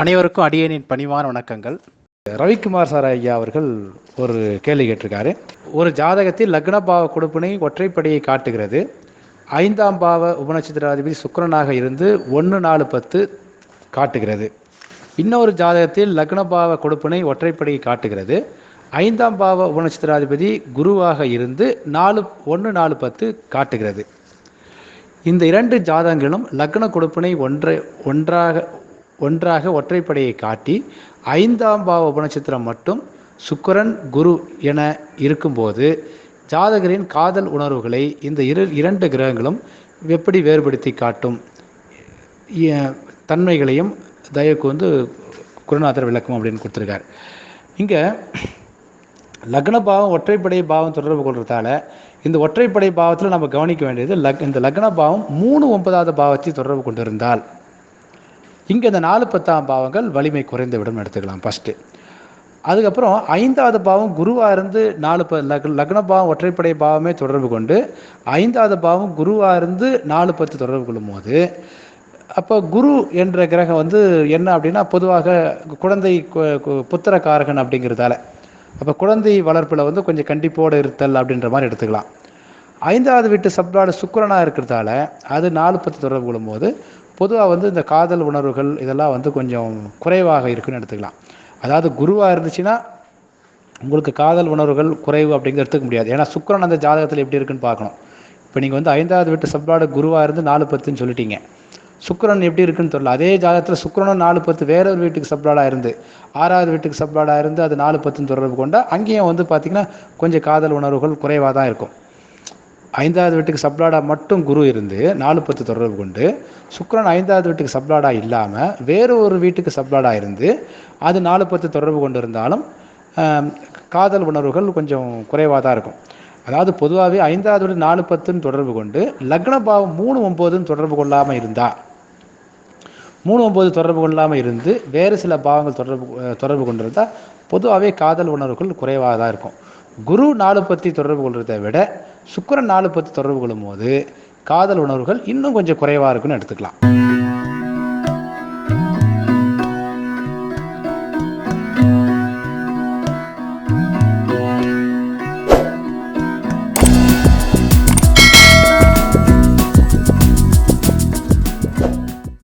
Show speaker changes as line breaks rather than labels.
அனைவருக்கும் அடியனின் பணிவான வணக்கங்கள். ரவிக்குமார் சார் ஐயா அவர்கள் ஒரு கேள்வி கேட்டிருக்காரு. ஒரு ஜாதகத்தில் லக்ன பாவ கொடுப்பினை ஒற்றைப்படையை காட்டுகிறது. ஐந்தாம் பாவ உபநட்சத்திராதிபதி சுக்கிரனாக இருந்து ஒன்று நாலு பத்து காட்டுகிறது. இன்னொரு ஜாதகத்தில் லக்ன பாவ கொடுப்பினை ஒற்றைப்படையை காட்டுகிறது. ஐந்தாம் பாவ உபநட்சத்திராதிபதி குருவாக இருந்து நாலு ஒன்று நாலு பத்து காட்டுகிறது. இந்த இரண்டு ஜாதகங்களும் லக்ன கொடுப்பினை ஒன்றை ஒன்றாக ஒன்றாக ஒற்றைப்படையை காட்டி ஐந்தாம் பாவ உபநட்சத்திரம் மட்டும் சுக்கரன் குரு என இருக்கும்போது ஜாதகரின் காதல் உணர்வுகளை இந்த இரு இரண்டு கிரகங்களும் எப்படி வேறுபடுத்தி காட்டும்? தன்மைகளையும் தயவுக்கு வந்து குருநாதர் விளக்கம் அப்படின்னு கொடுத்துருக்கார். இங்கே லக்ன பாவம் ஒற்றைப்படை பாவம் தொடர்பு கொள்றதால இந்த ஒற்றைப்படை பாவத்தில் நம்ம கவனிக்க வேண்டியது லக் இந்த லக்ன பாவம் மூணு ஒன்பதாவது பாவத்தை தொடர்பு கொண்டிருந்தால் இங்கே இந்த நாலு பத்தாம் பாவங்கள் வலிமை குறைந்து விடும் எடுத்துக்கலாம் ஃபஸ்ட்டு அதுக்கப்புறம் ஐந்தாவது பாவம் குருவாக இருந்து நாலு ப லக் லக்ன பாவம் ஒற்றைப்படை பாவமே தொடர்பு கொண்டு ஐந்தாவது பாவம் குருவாக இருந்து நாலு பத்து தொடர்பு கொள்ளும் போது அப்போ குரு என்ற கிரகம் வந்து என்ன அப்படின்னா பொதுவாக குழந்தை கு- கு- அப்படிங்கிறதால. அப்போ குழந்தை வளர்ப்பில் வந்து கொஞ்சம் கண்டிப்போடு இருத்தல் அப்படின்ற மாதிரி எடுத்துக்கலாம். ஐந்தாவது வீட்டு சப்ளாடு சுக்கரனாக இருக்கிறதால அது நாலு பத்து தொடர்பு கொள்ளும்போது பொதுவாக வந்து இந்த காதல் உணர்வுகள் இதெல்லாம் வந்து கொஞ்சம் குறைவாக இருக்குன்னு எடுத்துக்கலாம். அதாவது குருவாக இருந்துச்சுன்னா உங்களுக்கு காதல் உணர்வுகள் குறைவு அப்படிங்கிறது எடுத்துக்க முடியாது. ஏன்னா சுக்கரன் அந்த ஜாதகத்தில் எப்படி இருக்குன்னு பார்க்கணும். இப்போ நீங்கள் வந்து ஐந்தாவது வீட்டு சப்ளாடு குருவாக இருந்து நாலு பத்துன்னு சொல்லிட்டீங்க. சுக்கரன் எப்படி இருக்குன்னு தெரியல. அதே ஜாதகத்தில் சுக்கரனும் நாலு பத்து வேற ஒரு வீட்டுக்கு சப்ளாடாக இருந்து ஆறாவது வீட்டுக்கு சப்ளாடாக இருந்து அது நாலு பத்துன்னு தொடர்பு கொண்டா அங்கேயும் வந்து பார்த்திங்கன்னா கொஞ்சம் காதல் உணர்வுகள் குறைவாக தான் இருக்கும். ஐந்தாவது வீட்டுக்கு சப்ளாடா மட்டும் குரு இருந்து நாலு பத்து தொடர்பு கொண்டு சுக்கரன் ஐந்தாவது வீட்டுக்கு சப்ளாடா இல்லாமல் வேறு ஒரு வீட்டுக்கு சப்ளாடா இருந்து அது நாலு பத்து தொடர்பு கொண்டு இருந்தாலும் காதல் உணர்வுகள் கொஞ்சம் குறைவாக தான் இருக்கும். அதாவது பொதுவாகவே ஐந்தாவது வீடு நாலு பத்துன்னு தொடர்பு கொண்டு லக்ன பாவம் மூணு ஒம்போதுன்னு தொடர்பு கொள்ளாமல் இருந்தா மூணு ஒம்பது தொடர்பு கொள்ளாமல் இருந்து வேறு சில பாவங்கள் தொடர்பு தொடர்பு கொண்டிருந்தால் பொதுவாகவே காதல் உணர்வுகள் குறைவாக தான் இருக்கும். குரு நாலு பத்தி தொடர்பு கொள்றதை விட சுக்கரன் நாலு பற்றி தொடர்பு கொள்ளும்போது காதல் உணர்வுகள் இன்னும் கொஞ்சம் குறைவாக இருக்குன்னு எடுத்துக்கலாம்.